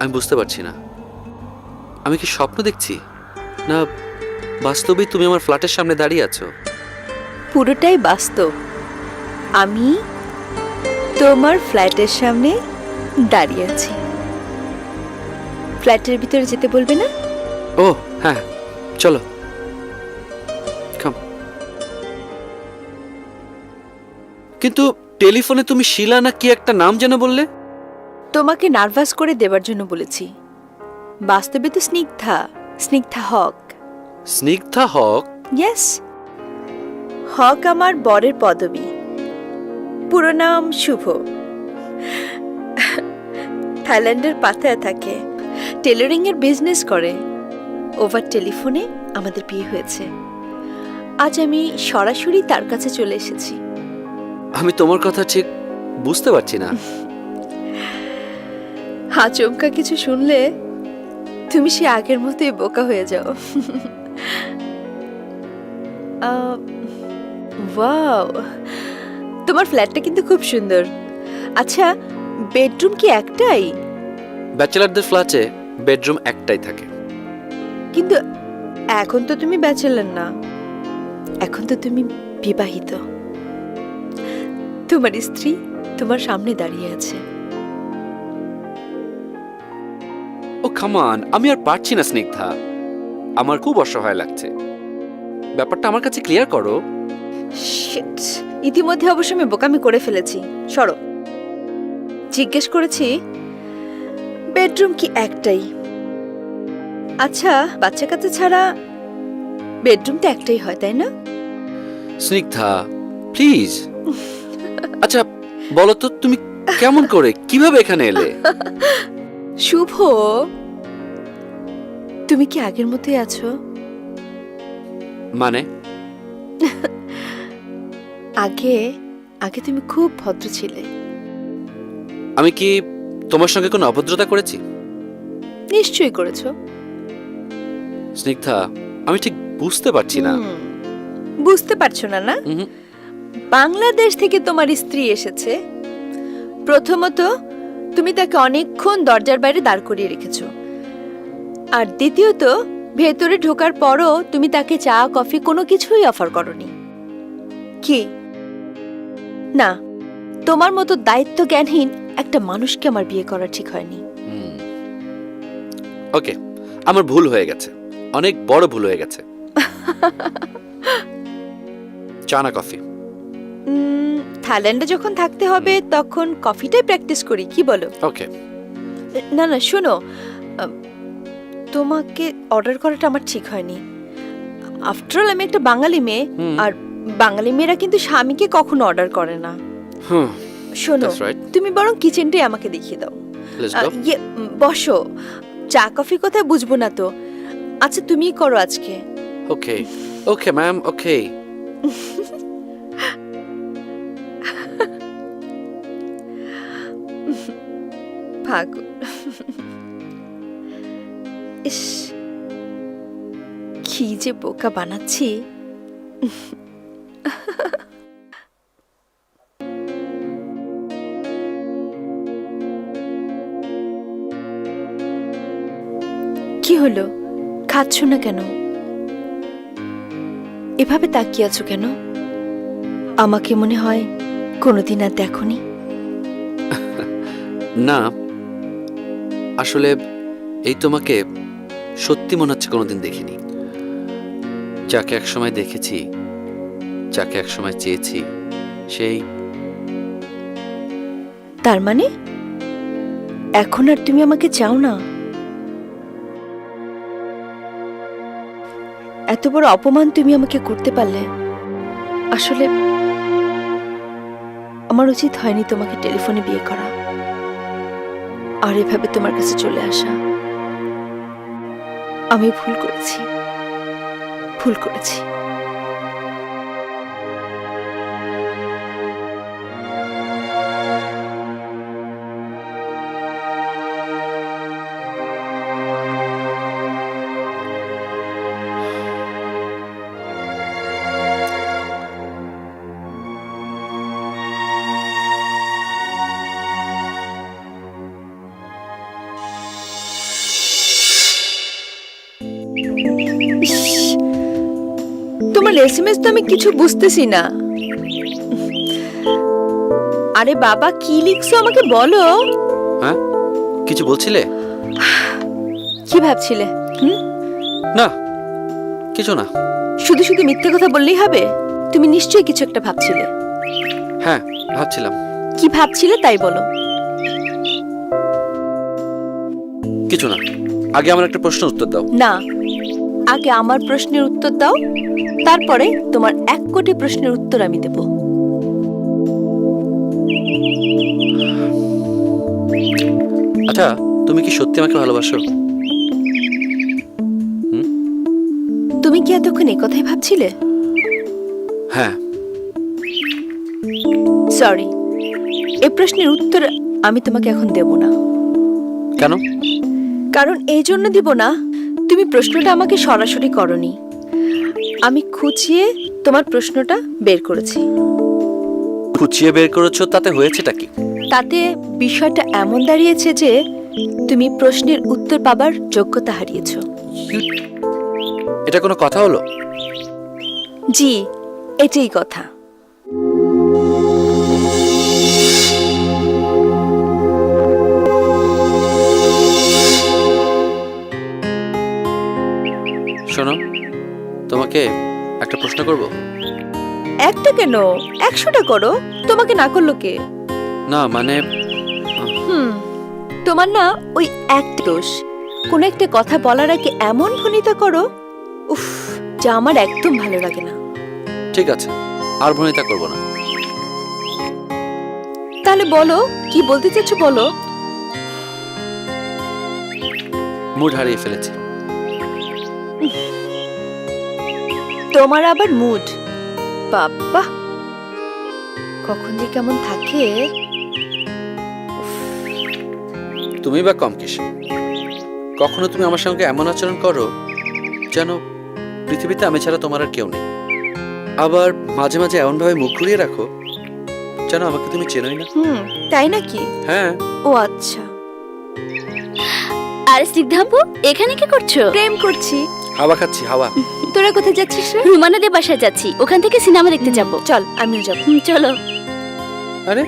আমি বুঝতে পারছি না। আমি কি স্বপ্ন দেখছি? না বাস্তবেই তুমি আমার ফ্ল্যাটের সামনে দাঁড়িয়ে আছো? পুরোটাই বাস্তব। আমি তোমার ফ্ল্যাটের সামনে দাঁড়িয়ে আছি। ফ্ল্যাটের ভিতরে যেতে বলবে না? ও হ্যাঁ চলো. কিন্তু টেলিফোনে তুমি শিলা না কি একটা নাম যেন বললে? তোমাকে নার্ভাস করে দেবার জন্য বলেছি। বাস্তবে তো স্নিগ্ধা স্নিগ্ধা হক। স্নিগ্ধা হক? ইয়েস হক আমার বরের পদবী। পুরো নাম শুভ। থাইল্যান্ডের পাতায় থাকে। টেলারিং এর বিজনেস করে। ওভার টেলিফোনে আমাদের বিয়ে হয়েছে। আজ আমি সরাসরি তার কাছে চলে এসেছি। আমি তোমার কথা ঠিক বুঝতে পারছি না। আচমকা কিছু শুনলে তুমি সে আগের মতোই বোকা হয়ে যাও। ওয়াও তোমার ফ্ল্যাটটা কিন্তু খুব সুন্দর। আচ্ছা বেডরুম কি একটাই? ব্যাচেলারদের ফ্ল্যাটে বেডরুম একটাই থাকে। কিন্তু এখন তো তুমি ব্যাচেলার না। এখন তো তুমি বিবাহিত। তোমার স্ত্রী তোমার সামনে দাঁড়িয়ে আছে। ও খামান আমি আর পারছি না স্নিগ্ধা। আমার খুব অসহায় লাগছে। ব্যাপারটা আমার কাছে ক্লিয়ার করো। Shit! ইতিমধ্যে অবশ্য আমি বোকামি করে ফেলেছি। সরো। জিজ্ঞেস করেছি বেডরুম কি একটাই? আচ্ছা বাচ্চা কাচ্চা ছাড়া বেডরুম তো একটাই হয় তাই না? স্নিগ্ধা প্লিজ আচ্ছা বলো তো তুমি কেমন করে কীভাবে এখানে এলে? শুভ তুমি কি আগের মতোই আছো? মানে? আগে আগে তুমি খুব ভদ্র ছিলে। আমি কি তোমার সঙ্গে কোনো অভদ্রতা করেছি? নিশ্চয়ই করেছ। স্নিগ্ধা আমি ঠিক বুঝতে পারছি না। হুম, বুঝতে পারছ না না? বাংলাদেশ থেকে তোমার স্ত্রী এসেছে। প্রথমত তুমি তাকে অনেকক্ষণ দরজার বাইরে দাঁড় করিয়ে রেখেছো। আর দ্বিতীয়ত ভেতরে ঢোকার পরও তুমি তাকে চা কফি কোনো কিছুই অফার করনি। কি? না তোমার মতো দায়িত্ব জ্ঞানহীন একটা মানুষকে আমার বিয়ে করা ঠিক হয়নি। ওকে আমার ভুল হয়ে গেছে। অনেক বড় ভুল হয়ে গেছে। চা না কফি? থাইল্যান্ডে যখন থাকতে হবে তখন কফিটাই প্র্যাকটিস করি কি বলো? ওকে। না না শোনো তোমাকে অর্ডার করাটা আমার ঠিক হয়নি। আফটার অল আমি একটা বাঙালি মেয়ে আর বাঙালি মেয়েরা কিন্তু স্বামীকে কখনো অর্ডার করে না। শোনো তুমি বরং কিচেনটাই আমাকে দেখিয়ে দাও। ইয়ে বসো। চা কফি কোথায় বুঝব না তো? আচ্ছা তুমিই করো আজকে। ওকে ওকে ম্যাম ওকে পাগল। ইস, কি যে বোকা বানাচ্ছি। কি হলো? খাচ্ছ না কেন? এভাবে তাকিয়ে আছো কেন? আমাকে মনে হয় কোনোদিন আর দেখনি। না, আসলে এই তোমাকে সত্যি মনে হচ্ছে কোনোদিন দেখিনি। যাকে একসময় দেখেছি, যাকে একসময় চেয়েছি, সেই তার মানে? এখন আর তুমি আমাকে চাও না? এত বড় অপমান তুমি আমাকে করতে পারলে। আসলে আমার উচিত হয়নি তোমাকে টেলিফোনে বিয়ে করা। আর এভাবে তোমার কাছে চলে আসা। আমি ভুল করেছি। ভুল করেছি। এসএমএস তো আমি কিছু বুঝতেছি না। আরে বাবা কি লিখছো আমাকে বলো? হ্যাঁ? কিছু বলছিলে? কি ভাবছিলে? হুম? না কিছু না। শুধু শুধু মিথ্যে কথা বললেই হবে? তুমি নিশ্চয়ই কিছু একটা ভাবছিলে। হ্যাঁ ভাবছিলাম। কি ভাবছিলে তাই বলো। কিছু না। আগে আমার একটা প্রশ্ন উত্তর দাও। না। আগে আমার প্রশ্নের উত্তর দাও। তারপরে তোমার এক কোটি প্রশ্নের উত্তর আমি দেব। আচ্ছা তুমি কি সত্যি আমাকে ভালোবাসো? তুমি কি এতক্ষণ এই কথাই ভাবছিলে? হ্যাঁ। সরি এই প্রশ্নের উত্তর আমি তোমাকে এখন দেব না। কেন? কারণ এই জন্য দিব না তুমি প্রশ্নটা আমাকে সরাসরি করনি। আমি খুঁচিয়ে তোমার প্রশ্নটা বের করেছি। খুঁচিয়ে বের করেছ তাতে হয়েছেটা কি? তাতে বিষয়টা এমন দাঁড়িয়েছে যে তুমি প্রশ্নের উত্তর পাবার যোগ্যতা হারিয়েছো। এটা কোনো কথা হলো? জি এটাই কথা। তোমাকে একটা প্রশ্ন করব? একটা কেন? একশোটা করো। তোমাকে না করল কে? না মানে হুম তোমার না ওই এক দোষ। কোন একটা কথা বলার আগে এমন ভনিতা করো উফ যা আমার একদম ভালো লাগে না। ঠিক আছে আর ভনিতা করব না। তাহলে বলো কি বলতে চাচ্ছ বলো? মুড হারিয়ে ফেলেছি। তোমার আবার মুড? বাবা! কখন যে কেমন থাকে? তুমি বা কম কিসে? কখনো তুমি আমার সঙ্গে এমন আচরণ করো যেন পৃথিবীতে আমি ছাড়া তোমার আর কেউ নেই? আবার মাঝে মাঝে এমনভাবে মুখ ঘুরিয়ে রাখো যেন আমাকে তুমি চেনোই না। হুম তাই নাকি? হ্যাঁ। ও আচ্ছা। আর স্নিগ্ধাম্পু এখানে কি করছ? প্রেম করছি। হাওয়া খাচ্ছি হাওয়া। তোরা কোথায় যাচ্ছিস রে? রুমানাদের বাসায় যাচ্ছি। ওখান থেকে সিনেমা দেখতে যাব। চল আমিও যাব। হুম, চলো। আরে?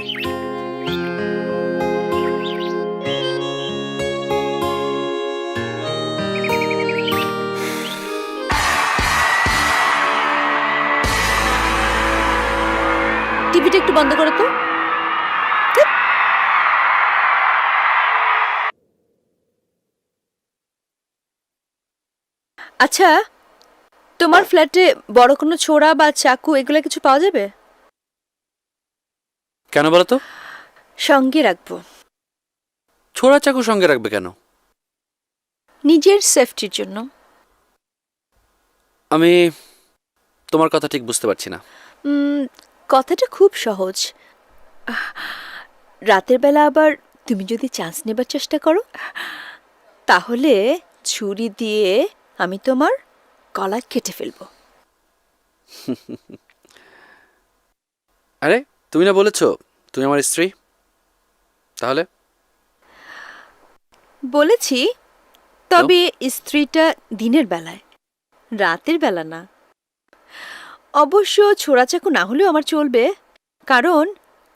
টিভিটা একটু বন্ধ করো তো। আচ্ছা তোমার ফ্ল্যাটে বড় কোনো ছোড়া বা চাকু এগুলো কিছু পাওয়া যাবে? কেন বলো তো? সঙ্গে রাখব। ছোড়া চাকু সঙ্গে রাখবে কেন? নিজের সেফটির জন্য। আমি তোমার কথা ঠিক বুঝতে পারছি না। কথাটা খুব সহজ। রাতের বেলা আবার তুমি যদি চান্স নেবার চেষ্টা করো তাহলে ছুরি দিয়ে আমি তোমার গলা কেটে ফেলব। আরে তুমি না বলেছ তুমি আমার স্ত্রী? তাহলে? বলেছি তবে স্ত্রীটা দিনের বেলায় রাতের বেলা না। অবশ্য ছোড়াচাকু না হলেও আমার চলবে কারণ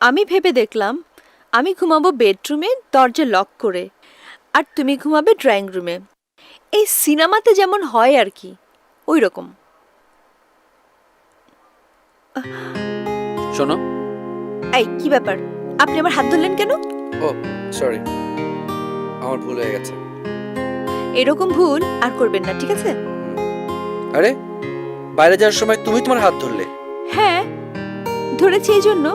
আমি ভেবে দেখলাম আমি ঘুমাবো বেডরুমে দরজা লক করে আর তুমি ঘুমাবে ড্রয়িং রুমে। এই সিনেমাতে যেমন হয় আর কি ওই রকম শোনো। এই কি ব্যাপার? আপনি আমার হাত ধরলেন কেন? ও সরি। আমার ভুল হয়ে গেছে। এরকম ভুল আর করবেন না ঠিক আছে? আরে বাইরে যাওয়ার সময় তুমি তোমার হাত ধরলে। হ্যাঁ ধরেছি এই জন্য।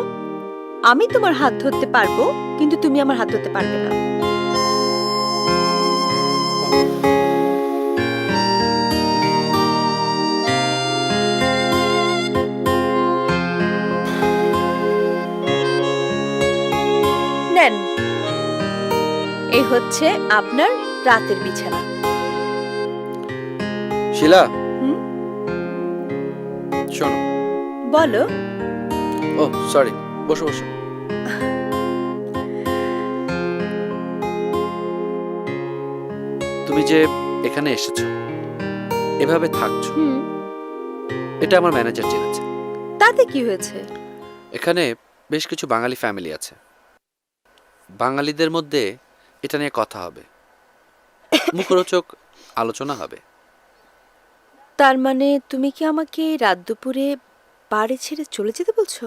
আমি তোমার হাত ধরতে পারব কিন্তু তুমি আমার হাত ধরতে পারবে না। হচ্ছে আপনার রাতের বিছানা। শিলা? শোনো। বলো। ও সরি বসো বসো। তুমি যে এখানে এসেছ এভাবে থাকছো এটা আমার ম্যানেজার জেনেছে। তাতে কি হয়েছে? এখানে বেশ কিছু বাঙালি ফ্যামিলি আছে। বাঙালিদের মধ্যে এটা নিয়ে কথা হবে। মুখরোচক আলোচনা হবে। তার মানে তুমি কি আমাকে রাত দুপুরে বাড়ি ছেড়ে চলে যেতে বলছো?